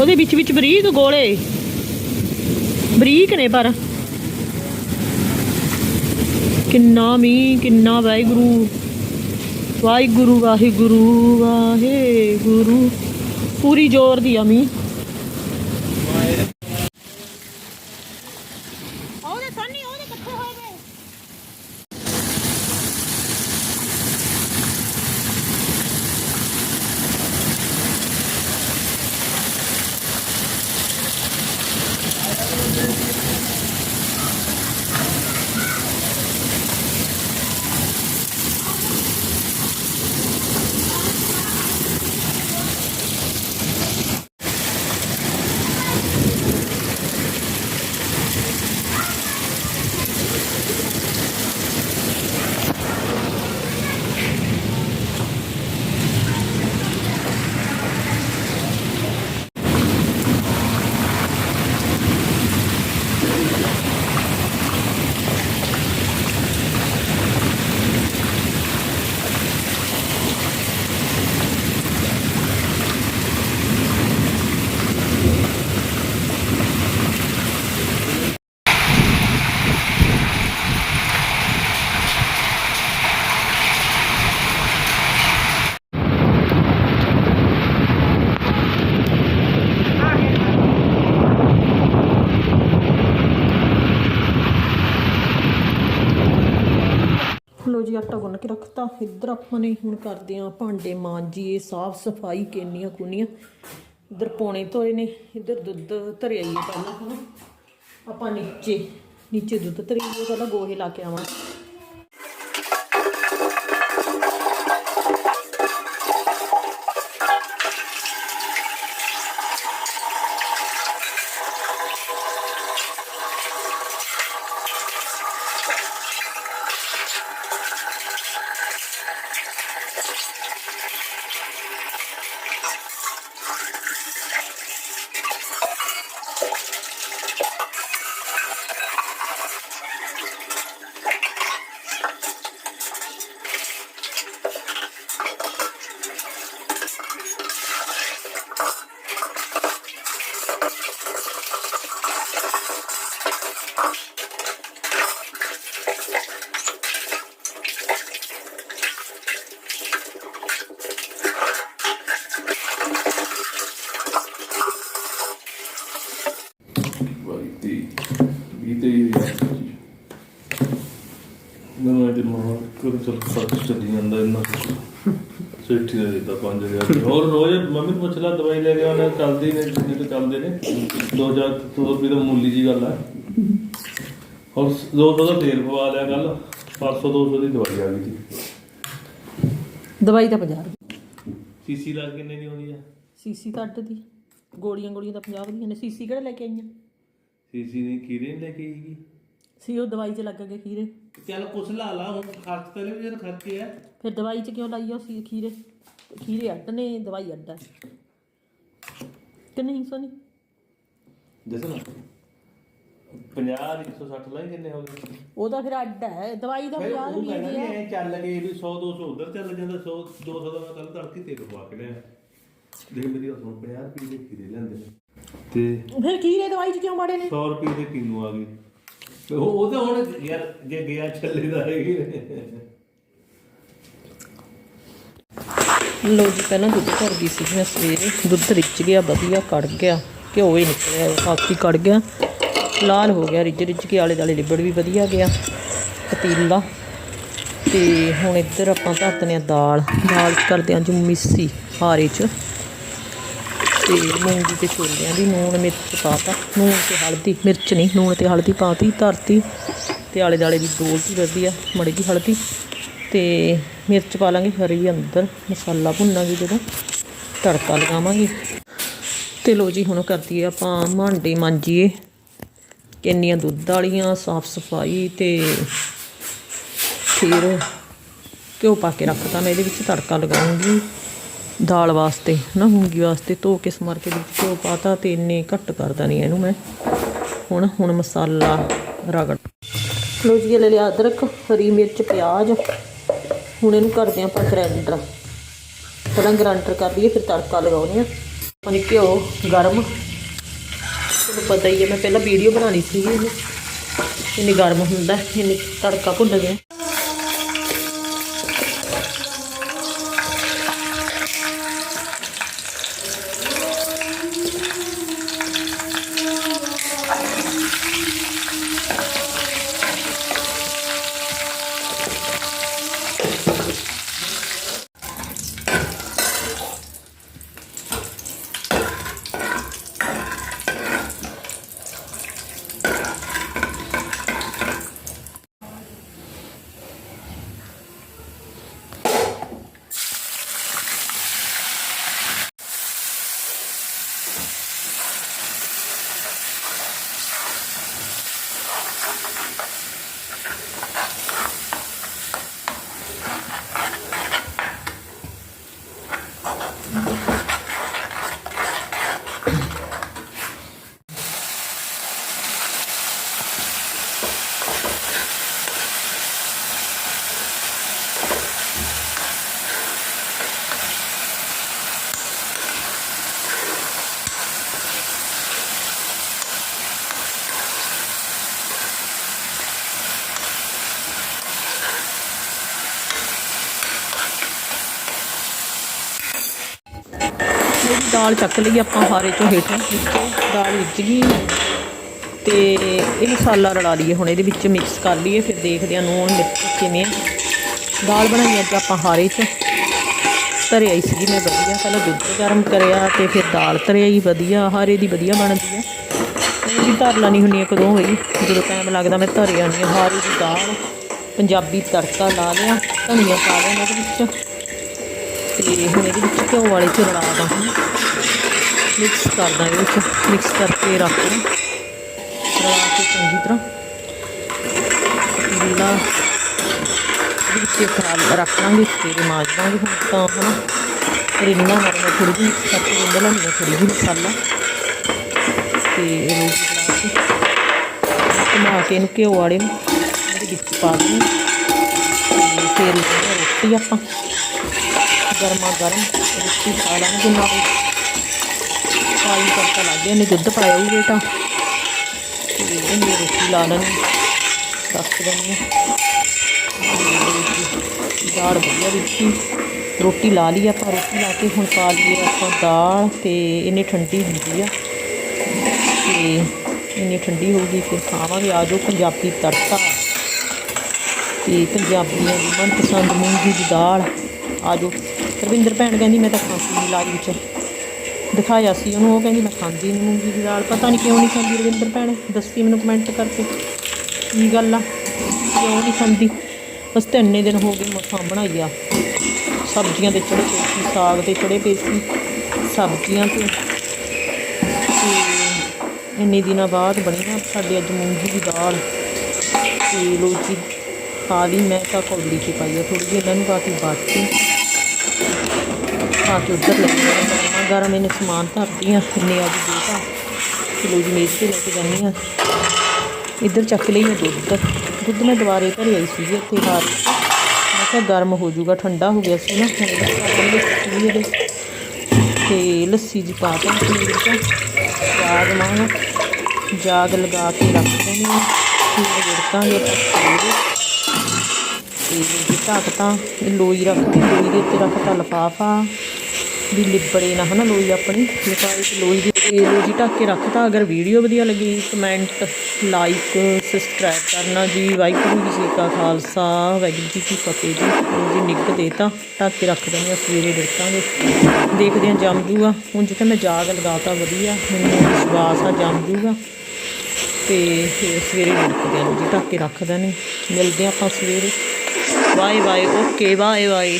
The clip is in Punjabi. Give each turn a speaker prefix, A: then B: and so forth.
A: ਉਹਦੇ ਵਿੱਚ ਵਿੱਚ ਬਰੀਕ ਗੋਲੇ। ਬਰੀਕ ਨੇ ਪਰ। ਕਿੰਨਾ ਮੀਂਹ, ਕਿੰਨਾ ਵਾਹਿਗੁਰੂ। ਵਾਹਿਗੁਰੂ ਵਾਹਿਗੁਰੂ ਵਾਹਿਗੁਰੂ। ਪੂਰੀ ਜ਼ੋਰ ਦੀ ਆ ਮੀਂਹ ਉਹਦੇ ਸਾਨੀ ਉਹਦੇ ਕਿੱਥੇ ਹੋਏ ਵੇ ਲੋ ਜੀ ਆਟਾ ਗੁੰਨ ਕੇ ਰੱਖਤਾ। ਇੱਧਰ ਆਪਾਂ ਨੇ ਹੁਣ ਕਰਦੇ ਆ ਭਾਂਡੇ ਮਾਂਜੀਏ, ਸਾਫ਼ ਸਫ਼ਾਈ ਕੇਨੀਆਂ ਕੁਨੀਆਂ। ਇੱਧਰ ਪੌਣੇ ਧੋਏ ਨੇ, ਇੱਧਰ ਦੁੱਧ ਧਰਿਆ ਹੀ ਪਹਿਲਾਂ ਹਨਾ ਆਪਾਂ ਨੀਚੇ ਨੀਚੇ ਦੁੱਧ ਧਰਿਆ ਪਹਿਲਾਂ ਗੋਹੇ ਲਾ ਕੇ ਆਵਾਂ
B: Thank you. ਕਰ ਚਲ ਖਰਚ ਚੱਲੀ ਜਾਂਦਾ ਇੰਨਾ ਸੇਠੀ ਦਾ ਦਿੱਤਾ 5000 ਹੋਰ ਰੋਜ਼ ਮੰਮੀ ਨੂੰ ਪੁੱਛ ਲੈ ਦਵਾਈ ਲੈ ਕੇ ਆਉਣਾ ਚੱਲਦੀ ਨੇ ਜਿੰਨੇ ਕੁ ਚੱਲਦੇ ਨੇ। 2000 ਰੁਪਏ ਦਾ ਮੁੱਲੀ ਜੀ ਗੱਲ ਹੈ ਹੋਰ 200 ਦਾ ਤੇਲ ਪਵਾ ਲਿਆ ਕੱਲ 500 200 ਦੀ ਦਵਾਈ ਆ ਗਈ ਸੀ।
A: ਦਵਾਈ ਤਾਂ 50 ਰੁਪਏ।
B: ਸੀਸੀ ਲਾ ਕਿੰਨੇ ਦੀ ਆਉਂਦੀ ਆ?
A: ਸੀਸੀ ਤਾਂ ਅੱਡ ਦੀ। ਗੋਲੀਆਂ ਗੋਲੀਆਂ ਤਾਂ 50 ਦੀਆਂ ਨੇ। ਸੀਸੀ ਕਿਹੜਾ ਲੈ ਕੇ ਆਈਆਂ?
B: ਸੀਸੀ ਦੀ ਨੀ ਲੈ ਕੇ ਆਈਗੀ
A: ਸੀ ਉਹ ਦਵਾਈ 'ਚ ਲੱਗ ਗਏ ਖੀਰੇ।
B: ਚੱਲ ਕੁਛ ਲਾ ਲਾ ਹੁਣ ਖਰਚ ਤੇ ਵੀ ਜਦ ਖਰਚੇ ਆ।
A: ਫਿਰ ਦਵਾਈ 'ਚ ਕਿਉਂ ਲਾਈ ਸੀ ਖੀਰੇ? ਖੀਰੇ ਅੱਡ ਨੇ ਦਵਾਈ ਅੱਡ ਹੈ ਕਿ ਨਹੀਂ ਸੋਨੀ?
B: ਦੱਸੋ ਨਾ 50 160 ਲਾਈ ਕਿੰਨੇ ਹੋ ਗਏ?
A: ਉਹਦਾ ਫਿਰ ਅੱਡ ਹੈ ਦਵਾਈ ਦਾ
B: ਫਿਰ
A: 50
B: ਉਹ
A: ਰੁਪਏ
B: ਕਹਿੰਦਾ
A: ਦੀ
B: ਵੀ
A: ਹੈ
B: ਐਂ ਚੱਲ ਗਏ ਵੀ 100 200 ਉਧਰ ਚੱਲ ਜਾਂਦਾ 100 200 ਦਾ ਮੈਂ ਕੱਲ ਤੜਕੇ ਤੇਲ ਪਵਾ ਕੇ ਲਿਆ। ਦੇਖ ਮੇਰੀ ਗੱਲ ਸੁਣ 50 ਰੁਪਏ ਦੇ ਖੀਰੇ ਲੈਂਦੇ ਨੇ। ਤੇ
A: ਫਿਰ ਖੀਰੇ ਦਵਾਈ 'ਚ ਕਿਉਂ ਮਾੜੇ ਨੇ?
B: 100 ਰੁਪਏ ਦੇ ਕਿਲੋ ਆ ਗਏ। ਉਹ ਤਾਂ ਹੁਣ ਯਾਰ ਜੇ ਗਿਆ ਚੱਲੇ ਦਾ ਹੈਗੀ
A: ਲੋ ਜੀ, ਪਹਿਲਾਂ ਦੁੱਧ ਘਰ ਗਈ ਸੀ ਮੈਂ ਸਵੇਰੇ। ਦੁੱਧ ਰਿੱਝ ਗਿਆ, ਵਧੀਆ ਕੜ ਗਿਆ। ਘਿਓ ਹੀ ਨਿਕਲਿਆ ਕਾਫੀ ਕੜ ਗਿਆ। ਲਾਲ ਹੋ ਗਿਆ, ਰਿੱਝ ਰਿੱਝ ਕੇ ਆਲੇ ਦਾਲੇ ਲਿਬੜ ਵੀ ਵਧੀਆ ਗਿਆ। ਪਤੀਲਾ। ਤੇ ਹੁਣ ਇੱਧਰ ਆਪਾਂ ਧਰਤਨੇ ਦਾਲ। ਦਾਲ 'ਚ ਕਰਦੇ ਆ ਜੀ ਮਿੱਸੀ, ਹਾਰੇ 'ਚ। ਤੇ ਮੂੰਗੀ ਤੇ ਛੋਲਿਆਂ ਦੀ ਨੂਣ ਮਿਰਚ ਪਾਤਾ ਨੂਣ ਤੇ ਹਲਦੀ, ਮਿਰਚ ਨਹੀਂ ਨੂਣ ਤੇ ਹਲਦੀ ਪਾਤੀ ਧਰਤੀ ਤੇ ਆਲੇ ਦਾਲੇ ਦੀ ਡੋਲਤੀ ਵਧੀਆ ਮੜੀ ਜੀ ਹਲਦੀ। ਤੇ ਮਿਰਚ ਪਾ ਲਾਂਗੇ ਹਰੀ ਅੰਦਰ, ਮਸਾਲਾ ਭੁੰਨਾਂਗੇ ਜਦੋਂ, ਤੜਕਾ ਲਗਾਵਾਂਗੇ। ਤੇ ਲੋ ਜੀ, ਹੁਣ ਕਰਦੀਏ ਆਪਾਂ ਭਾਂਡੇ ਮਾਂਜੀਏ। ਕਿੰਨੀਆਂ ਦੁੱਧ ਵਾਲੀਆਂ, ਸਾਫ਼ ਸਫ਼ਾਈ ਤੇ ਫਿਰ ਘਿਓ ਪਾ ਕੇ ਰੱਖਤਾ ਮੈਂ, ਇਹਦੇ ਵਿੱਚ ਤੜਕਾ ਲਗਾਉਂਗੀ। ਦਾਲ ਵਾਸਤੇ ਨਾ ਮੂੰਗੀ ਵਾਸਤੇ ਧੋ ਕੇ ਸਮਰ ਕੇ ਵਿੱਚ ਘਿਓ ਪਾਤਾ ਤੇ ਇੰਨੇ ਘੱਟ ਕਰਦਾ ਨਹੀਂ ਇਹਨੂੰ ਮੈਂ। ਹੁਣ ਹੁਣ ਮਸਾਲਾ ਰਗੜ। ਲੋ ਜੀ ਲੈ ਲਿਆ ਅਦਰਕ, ਹਰੀ ਮਿਰਚ, ਪਿਆਜ਼। ਹੁਣ ਇਹਨੂੰ ਕਰਦੇ ਆਪਾਂ ਗ੍ਰਾਈਂਡਰ ਪਹਿਲਾਂ ਗ੍ਰਾਈਂਡਰ ਕਰ ਲਈਏ, ਫਿਰ ਤੜਕਾ ਲਗਾਉਣੇ ਆ ਪਾਣੀ ਘਿਓ ਗਰਮ। ਤੁਹਾਨੂੰ ਪਤਾ ਹੀ ਹੈ, ਮੈਂ ਪਹਿਲਾਂ ਵੀਡੀਓ ਬਣਾਉਣੀ ਸੀ ਇਹਨੂੰ। ਇੰਨੀ ਗਰਮ ਹੁੰਦਾ, ਇੰਨੀ ਤੜਕਾ ਭੁੰਨ ਗਿਆ ਜਿਹੜੀ ਦਾਲ ਚੱਕ ਲਈ ਆਪਾਂ ਹਾਰੇ ਚੋਂ ਹੇਠਾਂ ਵਿੱਚੋਂ ਦਾਲ ਵਿੱਚ ਗਈ। ਤੇ ਇਹ ਮਸਾਲਾ ਰਲਾ ਲਈਏ ਹੁਣ, ਇਹਦੇ ਵਿੱਚ ਮਿਕਸ ਕਰ ਲਈਏ, ਫਿਰ ਦੇਖਦੇ ਹਾਂ ਨੂਣ ਮਿਰਚ ਕਿਵੇਂ ਦਾਲ ਬਣਾਈ ਅੱਜ ਆਪਾਂ ਹਾਰੇ 'ਚ। ਧਰਿਆ ਹੀ ਸੀਗੀ ਮੈਂ ਵਧੀਆ, ਪਹਿਲਾਂ ਦੁੱਧ ਗਰਮ ਕਰਿਆ ਤੇ ਫਿਰ ਦਾਲ ਤਰਿਆ ਹੀ ਵਧੀਆ, ਹਾਰੇ ਦੀ ਵਧੀਆ ਬਣਦੀ ਆ। ਇਹ ਵੀ ਧਰ ਲਾਣੀ ਹੁੰਦੀ ਆ ਕਦੋਂ ਹੋਈ ਜਦੋਂ ਟਾਈਮ ਲੱਗਦਾ ਮੈਂ ਧਰਿਆ ਨਹੀਂ ਹਾਰੇ ਦੀ ਦਾਲ, ਪੰਜਾਬੀ ਤੜਕਾ ਲਾ ਲਿਆ, ਧਨੀਆ ਪਾ ਲਿਆ ਉਹਦੇ ਵਿੱਚ। ਤੇ ਹੁਣ ਇਹਦੇ ਵਿੱਚ ਘਿਓ ਵਾਲੇ ਚ ਰਲਾ ਦਾਂ ਮਿਕਸ ਕਰਦਾ ਇਹਦੇ ਵਿੱਚ। ਮਿਕਸ ਕਰਕੇ ਰੱਖ ਦਾਂ। ਰਲਾ ਕੇ ਚੰਗੀ ਤਰ੍ਹਾਂ। ਜਿਹੜਾ ਵਿੱਚ ਖਰਾਬ ਰੱਖ ਲਾਂਗੇ, ਫਿਰ ਮਾਜ ਦਾਂਗੇ ਹੁਣ ਤਾਂ, ਹਨਾ। ਰਿੰਨਾ ਮਾਰਨਾ ਥੋੜੀ ਜਿਹੀ mix ਕਰਕੇ ਰਿੰਨਾ ਲਾਉਣਾ ਥੋੜੀ ਜਿਹੀ ਮਸਾਲਾ ਤੇ ਰੋਟੀ ਘੁਮਾ ਕੇ ਇਹਨੂੰ ਘਿਓ ਵਾਲੇ ਨੂੰ ਇਹਦੇ ਵਿੱਚ ਪਾ ਦੇਣੀ ਫਿਰ ਰੋਟੀ ਆਪਾਂ। ਗਰਮਾ ਗਰਮ ਰੋਟੀ ਖਾ ਲਾਂਗੇ ਨਾਲ ਪਾਣੀ ਕਰਤਾ ਲੱਗ ਗਿਆ ਨੇ ਦੁੱਧ ਪਾਇਆ ਹੀ ਬੇਟਾ ਤੇ ਇਹਨੇ ਰੋਟੀ ਲਾ ਲੈਣੀ, ਦੱਸ ਦਿੰਦੇ ਦਾਲ ਵਧੀਆ ਵਿੱਚੀ ਰੋਟੀ ਲਾ ਲਈ ਆਪਾਂ, ਰੋਟੀ ਲਾ ਕੇ ਹੁਣ ਪਾ ਲਈਏ ਆਪਾਂ ਦਾਲ ਤੇ ਇਹਨੇ ਠੰਡੀ ਹੁੰਦੀ ਆ। ਤੇ ਇੰਨੀ ਠੰਡੀ ਹੋ ਗਈ, ਫਿਰ ਖਾਵਾਂਗੇ। ਆ ਜਾਓ ਪੰਜਾਬੀ ਤੜਕਾ। ਤੇ ਪੰਜਾਬੀਆਂ ਦੀ ਮਨਪਸੰਦ ਮੂੰਗੀ ਦੀ ਦਾਲ। ਆ ਜਾਓ। ਰਵਿੰਦਰ ਭੈਣ ਕਹਿੰਦੀ, ਮੈਂ ਤਾਂ ਖਾਂਦੀ ਨਹੀਂ ਲਾਜ ਵਿੱਚ ਦਿਖਾਇਆ ਸੀ ਉਹਨੂੰ, ਉਹ ਕਹਿੰਦੀ, ਮੈਂ ਖਾਂਦੀ ਨਹੀਂ ਮੂੰਗੀ ਦੀ ਦਾਲ। ਪਤਾ ਨਹੀਂ ਕਿਉਂ ਨਹੀਂ ਖਾਂਦੀ ਰਵਿੰਦਰ ਭੈਣ, ਦੱਸੀ ਮੈਨੂੰ ਕਮੈਂਟ ਕਰਕੇ। ਕੀ ਗੱਲ ਆ? ਕਿਉਂ ਨਹੀਂ ਖਾਂਦੀ? ਬਸ ਤਾਂ ਇੰਨੇ ਦਿਨ ਹੋ ਗਏ ਮੱਖਾਂ ਬਣਾਈ ਆ ਸਬਜ਼ੀਆਂ ਦੇ ਚੜੇ ਪਏ ਸੀ, ਸਾਗ ਤੇ ਚੜੇ ਪਏ ਸੀ, ਸਬਜ਼ੀਆਂ ਤੇ। ਤੇ ਇੰਨੇ ਦਿਨਾਂ ਬਾਅਦ ਬਣੀ ਨਾ ਸਾਡੇ ਅੱਜ ਮੂੰਗੀ ਦੀ ਦਾਲ। ਤੇ ਲੋ ਜੀ, ਖਾ ਲਈ, ਮੈਂ ਤਾਂ ਕੌਲੀ 'ਚ ਪਾਈ ਆ ਥੋੜੀ ਜਿਹੀ ਇਹਨਾਂ ਨੂੰ ਪਾ ਕੇ ਬਾਟੀ। ਪਾ ਕੇ ਉੱਧਰ ਲੈ ਗਈ ਗਰਮਾ ਗਰਮ ਇਹਨੇ ਸਮਾਨ ਧਰਦੀ ਆ, ਕਿੰਨੇ ਅੱਜ ਦੇਤਾ ਕਿਲੋ ਜੀ ਮੇਜ਼ ਤੇ ਲੈ ਕੇ ਜਾਂਦੀ ਆ। ਇੱਧਰ ਚੱਕ ਲਈ ਮੈਂ ਦੁੱਧ। ਦੁੱਧ ਮੈਂ ਦੁਬਾਰੇ ਘਰੇ ਆਈ ਸੀ ਇੱਥੇ ਹਾਰ ਮੈਂ ਕਿਹਾ ਗਰਮ ਹੋ ਜਾਊਗਾ, ਠੰਡਾ ਹੋ ਗਿਆ ਸੀ ਨਾ। ਹੁਣ ਇਹਦੇ ਲੱਸੀ ਇਹਦੇ ਤੇ ਲੱਸੀ ਜੀ ਪਾ ਤਾ ਪਨੀਰ ਚ ਜਾਗ ਮਾਂ, ਜਾਗ ਲਗਾ ਕੇ ਰੱਖ ਦੇਣੀ ਆ। ਫਿਰ ਗਿੜਕਾਂਗੇ ਤੇ ਜੀ ਢੱਕਤਾ ਇਹ ਲੋਈ ਰੱਖਦੀ ਲੋਈ ਦੇ ਉੱਤੇ ਰੱਖਤਾ ਲਫਾਫਾ। ਵੀ ਲਿਬੜੇ ਨਾ ਹਨਾ ਲੋਈ ਆਪਣੀ। ਲਿਫਾਫੇ 'ਚ ਲੋਈ ਦੀ ਤੇ ਲੋ ਜੀ ਢੱਕ ਕੇ ਰੱਖਤਾ। ਅਗਰ ਵੀਡੀਓ ਵਧੀਆ ਲੱਗੀ ਕਮੈਂਟ ਲਾਈਕ ਸਬਸਕ੍ਰਾਈਬ ਕਰਨਾ ਜੀ। ਵਾਹਿਗੁਰੂ ਜੀ ਕਾ ਖਾਲਸਾ। ਵਾਹਿਗੁਰੂ ਜੀ ਕੀ ਫਤਿਹ ਜੀ। ਲਓ ਜੀ ਨਿੱਘ ਦੇਤਾ ਢੱਕ ਕੇ ਰੱਖ ਦਿੰਦੇ ਆ ਸਵੇਰੇ ਡਿਰਕਾਂਗੇ ਦੇਖਦੇ ਆ ਜੰਮ ਜੂਗਾ। ਹੁਣ ਜਿੱਥੇ ਮੈਂ ਜਾਗ ਲਗਾਤਾ ਵਧੀਆ, ਮੈਨੂੰ ਵਿਸ਼ਵਾਸ ਆ ਜੰਮ ਜੂਗਾ। ਤੇ ਫਿਰ ਸਵੇਰੇ ਡਿਰਕਦੇ ਆ ਜੀ। ਢੱਕ ਕੇ ਰੱਖ ਦਿੰਦੇ ਮਿਲਦੇ ਆ ਆਪਾਂ ਸਵੇਰੇ। Bye bye okay bye bye